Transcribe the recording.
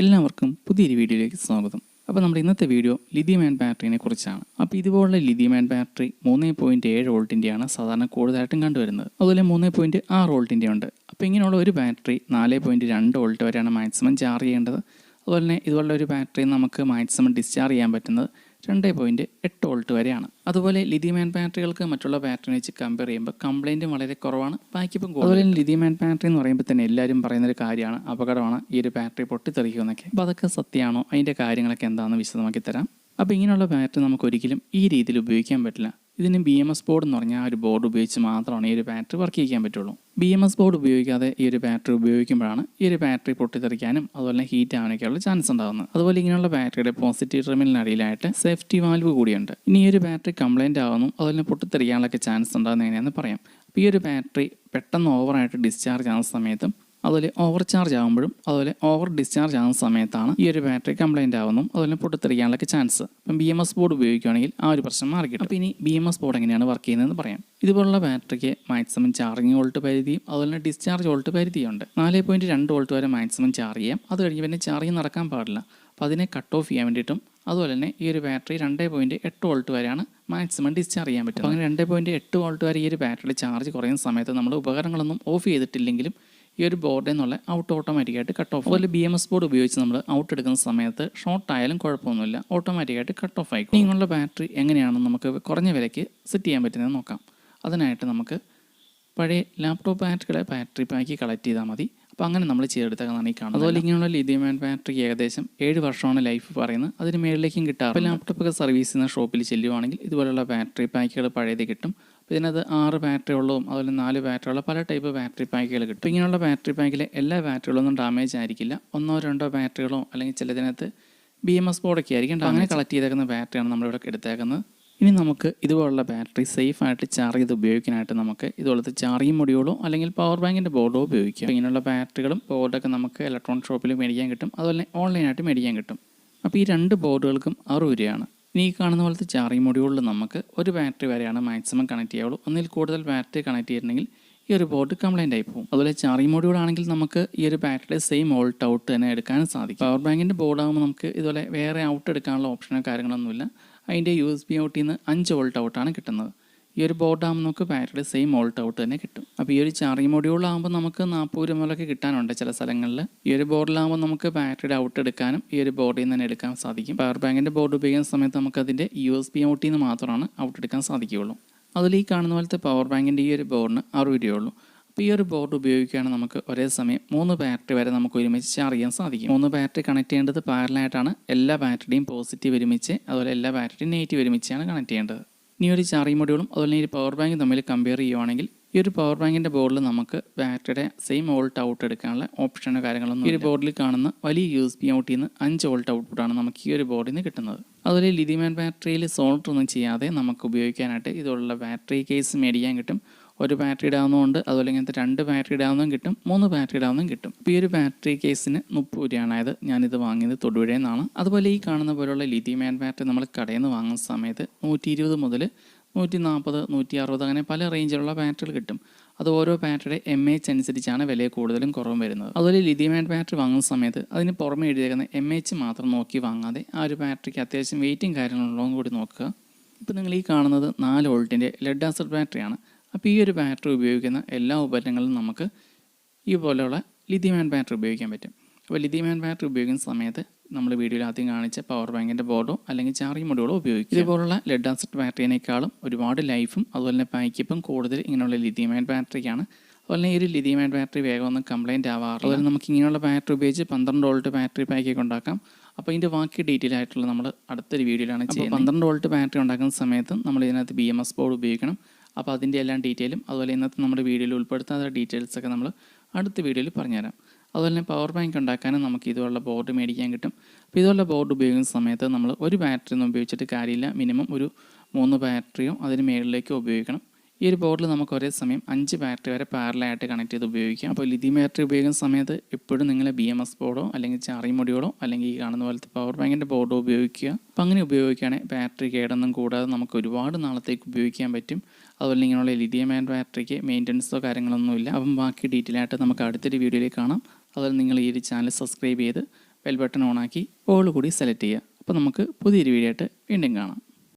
എല്ലാവർക്കും പുതിയൊരു വീഡിയോയിലേക്ക് സ്വാഗതം. അപ്പോൾ നമ്മുടെ ഇന്നത്തെ വീഡിയോ ലിഥിയം ആൻഡ് ബാറ്ററിനെ കുറിച്ചാണ്. അപ്പോൾ ഇതുപോലുള്ള ലിഥിയം ആൻഡ് ബാറ്ററി മൂന്ന് പോയിന്റ് ഏഴ് വോൾട്ടിന്റെയാണ് സാധാരണ കൂടുതലായിട്ടും കണ്ടുവരുന്നത്. അതുപോലെ മൂന്ന് പോയിന്റ് ആറ് വോൾട്ടിന്റെ ഉണ്ട്. അപ്പോൾ ഇങ്ങനെയുള്ള ഒരു ബാറ്ററി നാല് പോയിന്റ് രണ്ട് വോൾട്ട് വരെയാണ് മാക്സിമം ചാർജ് ചെയ്യേണ്ടത്. അതുപോലെ തന്നെ ഇതുപോലുള്ള ഒരു ബാറ്ററി നമുക്ക് മാക്സിമം ഡിസ്ചാർജ് ചെയ്യാൻ പറ്റുന്നത് രണ്ട് പോയിന്റ് എട്ട് വോൾട്ട് വരെയാണ്. അതുപോലെ ലിഥിയം ആൻഡ് ബാറ്ററികൾക്ക് മറ്റുള്ള ബാറ്ററി വെച്ച് കമ്പയർ ചെയ്യുമ്പോൾ കംപ്ലൈന്റും വളരെ കുറവാണ്. ബാക്കിപ്പം അതുപോലെ ലിഥിയം ആൻഡ് ബാറ്ററി എന്ന് പറയുമ്പോൾ തന്നെ എല്ലാവരും പറയുന്ന ഒരു കാര്യമാണ്. അപകടമാണ് ഈ ഒരു ബാറ്ററി പൊട്ടിത്തെറിക്കുമെന്നൊക്കെ അപ്പോൾ അതൊക്കെ സത്യമാണോ? അതിന്റെ കാര്യങ്ങളൊക്കെ എന്താണെന്ന് വിശദമാക്കി തരാം. അപ്പോൾ ഇങ്ങനെയുള്ള ബാറ്ററി നമുക്ക് ഒരിക്കലും ഈ രീതിയിൽ ഉപയോഗിക്കാൻ പറ്റില്ല. ഇതിന് ബി എം എസ് ബോർഡ് എന്ന് പറഞ്ഞാൽ ഒരു ബോർഡ് ഉപയോഗിച്ച് മാത്രമാണ് ഈ ഒരു ബാറ്ററി വർക്ക് ചെയ്യാൻ പറ്റുള്ളൂ. ബി എം എസ് ബോർഡ് ഉപയോഗിക്കാതെ ഈ ഒരു ബാറ്ററി ഉപയോഗിക്കുമ്പോഴാണ് ഈ ഒരു ബാറ്ററി പൊട്ടിത്തെറിക്കാനും അതുപോലെ ഹീറ്റ് ആവാനൊക്കെയുള്ള ചാൻസ് ഉണ്ടാകുന്നത് അതുപോലെ ഇങ്ങനെയുള്ള ബാറ്ററിയുടെ പോസിറ്റീവ് ടെർമിനലിനടിയിലായിട്ട് സേഫ്റ്റി വാൽവ് കൂടിയുണ്ട്. ഇനി ഈ ഒരു ബാറ്ററി കംപ്ലൈന്റ് ആവുന്നു അതുപോലെ പൊട്ടിത്തെറിക്കാനുള്ള ചാൻസ് ഉണ്ടാകുന്ന എങ്ങനെയാണെന്ന് പറയാം. അപ്പോൾ ഈ ഒരു ബാറ്ററി പെട്ടെന്ന് ഓവറായിട്ട് ഡിസ്ചാർജ് ആവുന്ന സമയത്തും അതുപോലെ ഓവർ ചാർജ് ആകുമ്പോഴും അതുപോലെ ഓവർ ഡിസ്ചാർജ് ആകുന്ന സമയത്താണ് ഈ ഒരു ബാറ്ററി കംപ്ലൈന്റ് ആവുന്നതും അതുപോലെ പൊട്ടിത്തെറിക്കാനുള്ള ചാൻസ് ഇപ്പം ബി എം എസ് ബോർഡ് ഉപയോഗിക്കുകയാണെങ്കിൽ ആ ഒരു പ്രശ്നം മാറിക്കിട്ടും. അപ്പം ഇനി ബി എം എസ് ബോർഡ് എങ്ങനെയാണ് വർക്ക് ചെയ്യുന്നതെന്ന് പറയാം. ഇതുപോലുള്ള ബാറ്ററിക്ക് മാക്സിമം ചാർജിങ് വോൾട്ട് പരിധിയും അതുപോലെ ഡിസ്ചാർജ് വോൾട്ട് പരിധിയുണ്ട്. നാല് പോയിന്റ് രണ്ട് വോൾട്ട് വരെ മാക്സിമം ചാർജ് ചെയ്യാം. അത് കഴിഞ്ഞ് പിന്നെ ചാർജിങ് നടക്കാൻ പാടില്ല. അപ്പോൾ അതിനെ കട്ട് ഓഫ് ചെയ്യാൻ വേണ്ടിയിട്ടും അതുപോലെ തന്നെ ഈ ഒരു ബാറ്ററി രണ്ട് പോയിന്റ് എട്ട് വോൾട്ട് വരെയാണ് മാക്സിമം ഡിസ്ചാർജ് ചെയ്യാൻ പറ്റും അങ്ങനെ രണ്ട് പോയിന്റ് എട്ട് വോൾട്ട് വരെ ഈ ഒരു ബാറ്ററി ചാർജ് കുറയുന്ന സമയത്ത് നമ്മൾ ഉപകരണങ്ങളൊന്നും ഓഫ് ചെയ്തിട്ടില്ലെങ്കിലും ഈ ഒരു ബോർഡിൽ നിന്നുള്ള ഔട്ട് ഓട്ടോമാറ്റിക്കായിട്ട് കട്ട് ഓഫ് അതുപോലെ ബി എം എസ് ബോർഡ് ഉപയോഗിച്ച് നമ്മൾ ഔട്ട് എടുക്കുന്ന സമയത്ത് ഷോർട്ട് ആയാലും കുഴപ്പമൊന്നുമില്ല. ഓട്ടോമാറ്റിക്കായിട്ട് കട്ട് ഓഫ് ആയിക്കും നിങ്ങളുടെ ബാറ്ററി എങ്ങനെയാണെന്ന് നമുക്ക് കുറഞ്ഞ വിലയ്ക്ക് സെറ്റ് ചെയ്യാൻ പറ്റുന്നത് നോക്കാം. അതിനായിട്ട് നമുക്ക് പഴയ ലാപ്ടോപ്പ് ബാറ്ററികളെ ബാറ്ററി പാക്ക് കളക്ട് ചെയ്താൽ മതി. അപ്പോൾ അങ്ങനെ നമ്മൾ ചെയ്തെടുത്തേക്കാണ് ഈ കാണുന്നത്. അതുപോലെ ഇങ്ങനെയുള്ള ലിഥിയം ബാറ്ററി ഏകദേശം ഏഴ് വർഷമാണ് ലൈഫ് പറയുന്നത്. അതിന് മേളിലേക്കും കിട്ടാറ് അപ്പോൾ ലാപ്ടോപ്പൊക്കെ സർവീസ് ചെയ്യുന്ന ഷോപ്പിൽ ചെല്ലുവാണെങ്കിൽ ഇതുപോലുള്ള ബാറ്ററി പാക്കുകൾ പഴയത് കിട്ടും. ഇതിനകത്ത് ആറ് ബാറ്ററി ഉള്ളതും അതുപോലെ നാല് ബാറ്ററി ഉള്ള പല ടൈപ്പ് ബാറ്ററി പാക്കുകൾ കിട്ടും. ഇങ്ങനെയുള്ള ബാറ്ററി പാക്കിലെ എല്ലാ ബാറ്ററികളൊന്നും ഡാമേജ് ആയിരിക്കില്ല. ഒന്നോ രണ്ടോ ബാറ്ററികളോ അല്ലെങ്കിൽ ചിലതിനകത്ത് ബി എം എസ് ബോർഡൊക്കെ ആയിരിക്കും അങ്ങനെ കളക്ട് ചെയ്തേക്കുന്ന ബാറ്ററിയാണ് നമ്മളിവിടെ എടുത്തേക്കുന്നത്. ഇനി നമുക്ക് ഇതുപോലുള്ള ബാറ്ററി സേഫ് ആയിട്ട് ചാർജ് ചെയ്ത് ഉപയോഗിക്കാനായിട്ട് നമുക്ക് ഇതുപോലത്തെ ചാർജിങ് മൊഡ്യൂളോ അല്ലെങ്കിൽ പവർ ബാങ്കിന്റെ ബോർഡോ ഉപയോഗിക്കാം. ഇങ്ങനെയുള്ള ബാറ്ററികളും ബോർഡൊക്കെ നമുക്ക് ഇലക്ട്രോണിക് ഷോപ്പിൽ മേടിക്കാൻ കിട്ടും. അതുപോലെ ഓൺലൈനായിട്ട് മേടിക്കാൻ കിട്ടും. അപ്പോൾ ഈ രണ്ട് ബോർഡുകൾക്കും അറുപത് രൂപയാണ്. ഇനി ഈ കാണുന്ന പോലത്തെ ചാർജിങ് മൊഡ്യൂളിൽ നമുക്ക് ഒരു ബാറ്ററി വരെയാണ് മാക്സിമം കണക്ട് ചെയ്യാവുള്ളൂ. ഒന്നിൽ കൂടുതൽ ബാറ്ററി കണക്ട് ചെയ്തിട്ടുണ്ടെങ്കിൽ ഈ ഒരു ബോർഡ് കംപ്ലൈന്റ് ആയി പോകും. അതുപോലെ ചാർജിങ് മൊഡ്യൂൾ ആണെങ്കിൽ നമുക്ക് ഈ ഒരു ബാറ്ററി സെയിം ഓൾട്ട് ഔട്ട് തന്നെ എടുക്കാൻ സാധിക്കും. പവർ ബാങ്കിന്റെ ബോർഡ് ആകുമ്പോൾ നമുക്ക് ഇതുപോലെ വേറെ ഔട്ട് എടുക്കാനുള്ള ഓപ്ഷനോ കാര്യങ്ങളൊന്നുമില്ല അതിന്റെ യു എസ് ബി ഔട്ടിൽ നിന്ന് അഞ്ച് വോൾട്ട് ഔട്ടാണ് കിട്ടുന്നത്. ഈ ഒരു ബോർഡ് ആകുമ്പോൾ നമുക്ക് ബാറ്ററി സെയിം ഓൾട്ട് ഔട്ട് തന്നെ കിട്ടും. അപ്പോൾ ഈ ഒരു ചാർജിങ് മൊഡ്യൂളാകുമ്പോൾ നമുക്ക് നാൽപ്പത് രൂപ മുതലൊക്കെ കിട്ടാനുണ്ട് ചില സ്ഥലങ്ങളിൽ. ഈ ഒരു ബോർഡിലാകുമ്പോൾ നമുക്ക് ബാറ്ററിയുടെ ഔട്ട് എടുക്കാനും ഈ ഒരു ബോർഡിൽ നിന്ന് തന്നെ എടുക്കാൻ സാധിക്കും. പവർ ബാങ്കിന്റെ ബോർഡ് ഉപയോഗിക്കുന്ന സമയത്ത് നമുക്ക് അതിന്റെ യു എസ് ബി ഔട്ടിൽ നിന്ന് മാത്രമാണ് ഔട്ട് എടുക്കാൻ സാധിക്കുകയുള്ളൂ. അതിൽ ഈ കാണുന്ന പോലത്തെ പവർ ബാങ്കിന്റെ ഈ ഒരു ബോർഡിന് അറുപത് രൂപയുള്ളൂ അപ്പോൾ ഈ ഒരു ബോർഡ് ഉപയോഗിക്കുകയാണെങ്കിൽ നമുക്ക് ഒരേ സമയം മൂന്ന് ബാറ്ററി വരെ നമുക്ക് ഒരുമിച്ച് ചാർജ് ചെയ്യാൻ സാധിക്കും. മൂന്ന് ബാറ്ററി കണക്ട് ചെയ്യേണ്ടത് പാരലായിട്ടാണ് എല്ലാ ബാറ്ററിയും പോസിറ്റീവ് ഒരുമിച്ച് അതുപോലെ എല്ലാ ബാറ്ററിയും നെഗറ്റീവ് ഒരുമിച്ചാണ് കണക്ട് ചെയ്യേണ്ടത്. ഇനി ഒരു ചാർജിങ് മൊഡ്യൂളും അതുപോലെ ഈ പവർ ബാങ്കും തമ്മിൽ കമ്പയർ ചെയ്യുവാണെങ്കിൽ ഈ ഒരു പവർ ബാങ്കിന്റെ ബോർഡിൽ നമുക്ക് ബാറ്ററിയുടെ സെയിം വോൾട്ട് ഔട്ട് എടുക്കാനുള്ള ഓപ്ഷനോ കാര്യങ്ങളൊന്നും ഈ ഒരു ബോർഡിൽ കാണുന്ന വലിയ യു എസ് ബി ഔട്ടിൽ നിന്ന് അഞ്ച് വോൾട്ട് ഔട്ട്പുട്ടാണ് നമുക്ക് ഈ ഒരു ബോർഡിൽ നിന്ന് കിട്ടുന്നത്. അതുപോലെ ലിഥിയം ബാറ്ററിയിൽ സോൾട്ട് ഒന്നും ചെയ്യാതെ നമുക്ക് ഉപയോഗിക്കാനായിട്ട് ഇതുള്ള ബാറ്ററി കേസ് മേടിക്കാൻ കിട്ടും. ഒരു ബാറ്ററി ഇടാവുന്നതുകൊണ്ട് അതുപോലെ ഇങ്ങനത്തെ രണ്ട് ബാറ്ററി ഇടാവുന്നതും കിട്ടും മൂന്ന് ബാറ്ററി ഇടാവുന്നതും കിട്ടും. അപ്പോൾ ഈ ഒരു ബാറ്ററി കേസിന് മുപ്പത് രൂപയാണ്. അതായത് ഞാനിത് വാങ്ങിയത് തൊടുപുഴയിൽ നിന്നാണ്. അതുപോലെ ഈ കാണുന്ന പോലുള്ള ലിഥിയം ബാറ്ററി നമ്മൾ കടയിൽ നിന്ന് വാങ്ങുന്ന സമയത്ത് നൂറ്റി ഇരുപത് മുതൽ നൂറ്റി നാൽപ്പത് നൂറ്റി അറുപത് അങ്ങനെ പല റേഞ്ചിലുള്ള ബാറ്ററികൾ കിട്ടും. അത് ഓരോ ബാറ്ററിയുടെ എം എച്ച് അനുസരിച്ചാണ് വില കൂടുതലും കുറവും വരുന്നത്. അതുപോലെ ലിഥിയം ആൻഡ് ബാറ്ററി വാങ്ങുന്ന സമയത്ത് അതിന് പുറമെ എഴുതിയേക്കുന്ന എം എച്ച് മാത്രം നോക്കി വാങ്ങാതെ ആ ഒരു ബാറ്ററിക്ക് അത്യാവശ്യം വെയിറ്റും കാര്യങ്ങളുള്ളതും കൂടി നോക്കുക. ഇപ്പോൾ നിങ്ങൾ ഈ കാണുന്നത് നാല് വോൾട്ടിന്റെ ലെഡ് ആസിഡ് ബാറ്ററിയാണ് അപ്പോൾ ഈ ഒരു ബാറ്ററി ഉപയോഗിക്കുന്ന എല്ലാ ഉപകരണങ്ങളും നമുക്ക് ഈ പോലെയുള്ള ലിഥിയം ആൻഡ് ബാറ്ററി ഉപയോഗിക്കാൻ പറ്റും. അപ്പോൾ ലിഥിയം ആൻഡ് ബാറ്ററി ഉപയോഗിക്കുന്ന സമയത്ത് നമ്മൾ വീഡിയോയിൽ ആദ്യം കാണിച്ച പവർ ബാങ്കിന്റെ ബോർഡോ അല്ലെങ്കിൽ ചാർജിങ് മൊഡ്യൂളോ ഉപയോഗിക്കും ഇതുപോലുള്ള ലെഡ് ആസിഡ് ബാറ്ററിനേക്കാളും ഒരുപാട് ലൈഫും അതുപോലെ തന്നെ പായ്ക്കപ്പും കൂടുതൽ ഇങ്ങനെയുള്ള ലിഥിയം ആൻഡ് ബാറ്ററിക്കാണ് അതുപോലെ തന്നെ ഈ ഒരു ലിഥിയം ആൻഡ് ബാറ്ററി വേഗം ഒന്നും കംപ്ലൈന്റ് ആവാറില്ല. അതുപോലെ നമുക്ക് ഇങ്ങനെയുള്ള ബാറ്ററി ഉപയോഗിച്ച് പന്ത്രണ്ട് വോൾട്ട് ബാറ്ററി പാക്കൊക്കെ ഉണ്ടാക്കാം. അപ്പോൾ ഇതിന്റെ ബാക്കി ഡീറ്റെയിൽ ആയിട്ടുള്ള നമ്മൾ അടുത്തൊരു വീഡിയോയിലാണ് ചെയ്യുന്നത്. പന്ത്രണ്ട് വോൾട്ട് ബാറ്ററി ഉണ്ടാക്കുന്ന സമയത്ത് നമ്മൾ ഇതിനകത്ത് ബി എം എസ് ബോർഡ് ഉപയോഗിക്കണം. അപ്പോൾ അതിന്റെ എല്ലാം ഡീറ്റെയിലും അതുപോലെ ഇന്നത്തെ നമ്മുടെ വീഡിയോയിൽ ഉൾപ്പെടുത്താത്ത ഡീറ്റെയിൽസ് ഒക്കെ നമ്മൾ അടുത്ത വീഡിയോയിൽ പറഞ്ഞുതരാം. അതുപോലെ തന്നെ പവർ ബാങ്ക് ഉണ്ടാക്കാനും നമുക്ക് ഇതുപോലുള്ള ബോർഡ് മേടിക്കാൻ കിട്ടും. അപ്പോൾ ഇതുപോലുള്ള ബോർഡ് ഉപയോഗിക്കുന്ന സമയത്ത് നമ്മൾ ഒരു ബാറ്ററി ഒന്നും ഉപയോഗിച്ചിട്ട് കാര്യമില്ല. മിനിമം ഒരു മൂന്ന് ബാറ്ററിയും അതിന് മുകളിലേക്കോ ഉപയോഗിക്കണം. ഈ ഒരു ബോർഡിൽ നമുക്ക് ഒരേ സമയം അഞ്ച് ബാറ്ററി വരെ പാരലായിട്ട് കണക്ട് ചെയ്ത് ഉപയോഗിക്കാം. അപ്പോൾ ലിഥിയം ബാറ്ററി ഉപയോഗിക്കുന്ന സമയത്ത് എപ്പോഴും നിങ്ങൾ ബി എം എസ് ബോർഡോ അല്ലെങ്കിൽ ചാർജിങ് മൊഡ്യൂളോ അല്ലെങ്കിൽ ഈ കാണുന്ന പോലത്തെ പവർ ബാങ്കിന്റെ ബോർഡോ ഉപയോഗിക്കുക. അപ്പോൾ അങ്ങനെ ഉപയോഗിക്കുകയാണെങ്കിൽ ബാറ്ററി കേടൊന്നും കൂടാതെ നമുക്ക് ഒരുപാട് നാളത്തേക്ക് ഉപയോഗിക്കാൻ പറ്റും. അതുപോലെ ഇങ്ങനെയുള്ള ലിഥിയം ബാറ്ററിക്ക് മെയിന്റനൻസോ കാര്യങ്ങളൊന്നുമില്ല അപ്പം ബാക്കി ഡീറ്റെയിൽ ആയിട്ട് നമുക്ക് അടുത്തൊരു വീഡിയോയിൽ കാണാം. അതുപോലെ നിങ്ങൾ ഈ ഒരു ചാനൽ സബ്സ്ക്രൈബ് ചെയ്ത് ബെൽ ബട്ടൺ ഓൺ ആക്കി ഓൾ കൂടി സെലക്ട് ചെയ്യുക. അപ്പോൾ നമുക്ക് പുതിയൊരു വീഡിയോ ആയിട്ട് വീണ്ടും കാണാം.